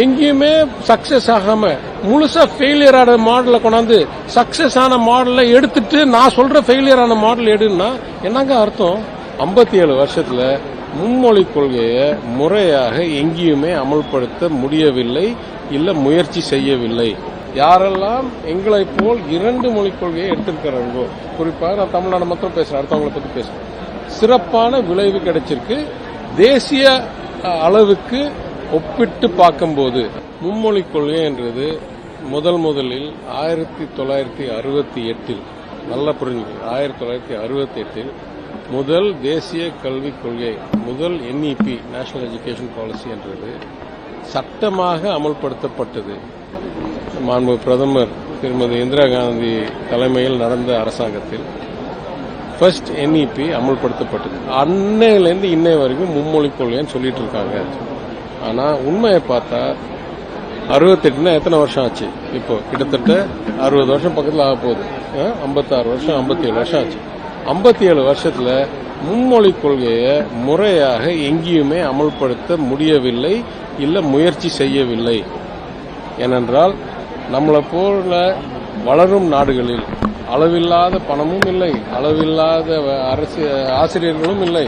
எங்கேயுமே சக்சஸ் ஆகாம முழுசா ஃபெயிலியர் ஆன மாடலை கொண்டாந்து சக்சஸ் ஆன மாடலை எடுத்துட்டு நான் சொல்ற ஃபெயிலியர் ஆன மாடல் எடுன்னா என்னங்க அர்த்தம்? 57 ஏழு வருஷத்துல மும்மொழி கொள்கையை முறையாக எங்கேயுமே அமல்படுத்த முடியவில்லை இல்ல முயற்சி செய்யவில்லை. யாரெல்லாம் எங்களை போல் இரண்டு மொழிக் கொள்கையை எடுத்திருக்கிறாங்களோ குறிப்பாக நான் தமிழ்நாடு மட்டும் பேசுறேன் அடுத்தவங்களை பத்தி பேசுறேன். சிறப்பான விளைவு கிடைச்சிருக்கு. தேசிய அளவுக்கு ஒப்பிட்டு பார்க்கும்போது மும்மொழி கொள்கை என்றது முதல் முதலில் ஆயிரத்தி தொள்ளாயிரத்தி அறுபத்தி எட்டில் நல்லா புரிஞ்சுக்கணும் ஆயிரத்தி தொள்ளாயிரத்தி அறுபத்தி எட்டில் முதல் தேசிய கல்விக் கொள்கை முதல் என்இபி நேஷனல் எஜுகேஷன் பாலிசி என்றது சட்டமாக அமல்படுத்தப்பட்டது. மாண்பு பிரதமர் திருமதி இந்திரா காந்தி தலைமையில் நடந்த அரசாங்கத்தில் ஃபர்ஸ்ட் என்இபி அமல்படுத்தப்பட்டது. அன்னையிலேருந்து இன்னை வரைக்கும் மும்மொழி கொள்கைன்னு சொல்லிட்டு இருக்காங்க. ஆனால் உண்மையை பார்த்தா அறுபத்தெட்டுனா எத்தனை வருஷம் ஆச்சு? இப்போ கிட்டத்தட்ட அறுபது வருஷம் பக்கத்தில் ஆக போகுது. ஐம்பத்தாறு வருஷம் ஐம்பத்தி ஏழு வருஷம் ஆச்சு. ஐம்பத்தி ஏழு வருஷத்தில் மும்மொழி கொள்கையை முறையாக எங்கேயுமே அமல்படுத்த முடியவில்லை இல்லை முயற்சி செய்யவில்லை. ஏனென்றால் நம்மளை போல வளரும் நாடுகளில் அளவில்லாத பணமும் இல்லை அளவில்லாத அரசு ஆசிரியர்களும் இல்லை.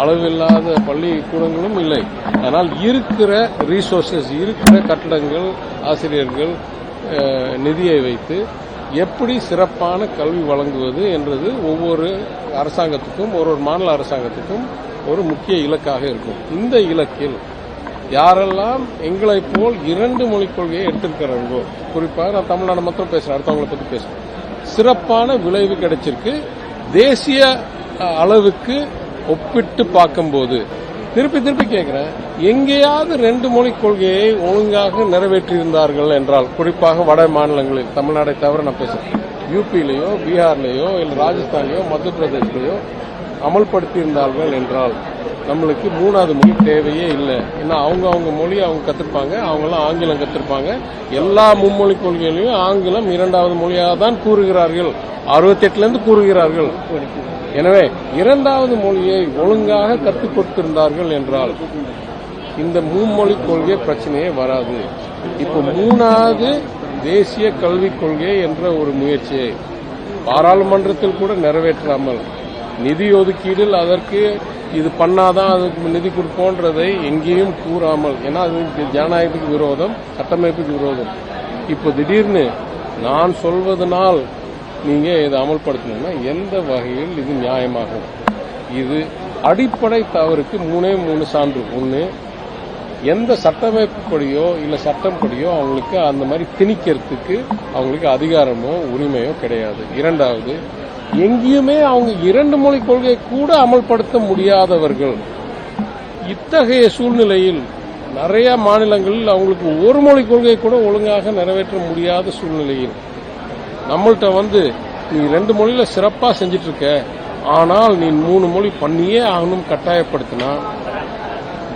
அளவில்லாத பள்ளிக்கூடங்களும் இல்லை. ஆனால் இருக்கிற ரீசோர்சஸ் இருக்கிற கட்டடங்கள் ஆசிரியர்கள் நிதியை வைத்து எப்படி சிறப்பான கல்வி வழங்குவது என்றது ஒவ்வொரு அரசாங்கத்துக்கும் ஒரு ஒரு மாநில அரசாங்கத்துக்கும் ஒரு முக்கிய இலக்காக இருக்கும். இந்த இலக்கில் யாரெல்லாம் எங்களை போல் இரண்டு மொழிக் கொள்கையை எடுத்திருக்கிறார்களோ குறிப்பாக நான் தமிழ்நாடு மட்டும் பேசுறேன் அடுத்தவங்களை பத்தி பேசுறேன். சிறப்பான விளைவு கிடைச்சிருக்கு. தேசிய அளவுக்கு ஒப்பிட்டு பார்க்கும்போது திருப்பி திருப்பி கேட்கிறேன் எங்கேயாவது ரெண்டு மொழிக் கொள்கையை ஒழுங்காக நிறைவேற்றியிருந்தார்கள் என்றால் குறிப்பாக வட மாநிலங்களில் தமிழ்நாடை தவிர நான் பேசுகிறேன் யூபியிலேயோ பீகார்லேயோ இல்லை ராஜஸ்தான்லயோ மத்திய பிரதேஷ்லயோ அமல்படுத்தியிருந்தார்கள் என்றால் நம்மளுக்கு மூணாவது மொழி தேவையே இல்லை. ஏன்னா அவங்க அவங்க மொழி அவங்க கத்திருப்பாங்க அவங்களாம் ஆங்கிலம் கத்திருப்பாங்க எல்லா மும்மொழி கொள்கைகளையும் ஆங்கிலம் இரண்டாவது மொழியாக தான் கூறுகிறார்கள். அறுபத்தெட்டுலேருந்து கூறுகிறார்கள். எனவே இரண்டாவது மொழியை ஒழுங்காக கற்றுக் கொடுத்திருந்தார்கள் என்றால் இந்த மும்மொழி கொள்கை பிரச்சனையே வராது. இப்போ மூணாவது தேசிய கல்விக் கொள்கை என்ற ஒரு முயற்சியை பாராளுமன்றத்தில் கூட நிறைவேற்றாமல் நிதி ஒதுக்கீடில் அதற்கு இது பண்ணாதான் அதுக்கு நிதி கொடுப்போன்றதை எங்கேயும் கூறாமல் ஏன்னா அது ஜனநாயகத்துக்கு விரோதம் கட்டமைப்புக்கு விரோதம். இப்போ திடீர்னு நான் சொல்வதனால் நீங்கள் இதை அமல்படுத்தணும்னா எந்த வகையில் இது நியாயமாகும்? இது அடிப்படை தவறுக்கு மூணே மூணு சான்று. ஒன்று எந்த சட்டமைப்புப்படியோ இல்லை இல்ல சட்டம் படியோ அவங்களுக்கு அந்த மாதிரி திணிக்கிறதுக்கு அவங்களுக்கு அதிகாரமோ உரிமையோ கிடையாது. இரண்டாவது எங்கேயுமே அவங்க இரண்டு மொழி கொள்கை கூட அமல்படுத்த முடியாதவர்கள். இத்தகைய சூழ்நிலையில் நிறைய மாநிலங்களில் அவங்களுக்கு ஒரு மொழி கொள்கை கூட ஒழுங்காக நிறைவேற்ற முடியாத சூழ்நிலையில் நம்மள்கிட்ட வந்து நீ ரெண்டு மொழியில சிறப்பாக செஞ்சிட்டு இருக்க ஆனால் நீ மூணு மொழி பண்ணியே ஆகணும் கட்டாயப்படுத்தினா.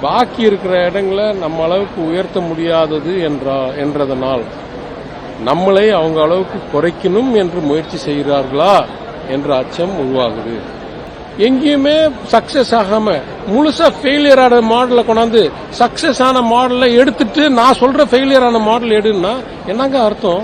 பாக்கி இருக்கிற இடங்களை நம்ம அளவுக்கு உயர்த்த முடியாதது என்றா என்றதனால் நம்மளை அவங்க அளவுக்கு குறைக்கணும் என்று முயற்சி செய்கிறார்களா? என்ற அச்சம் உருவாகுது. எங்கேயுமே சக்சஸ் ஆகாம முழுசா ஃபெயிலியர் ஆன மாடலை கொண்டாந்து சக்சஸ் ஆன மாடலை எடுத்துட்டு நான் சொல்ற ஃபெயிலியர் ஆன மாடல் எடுன்னா என்னங்க அர்த்தம்?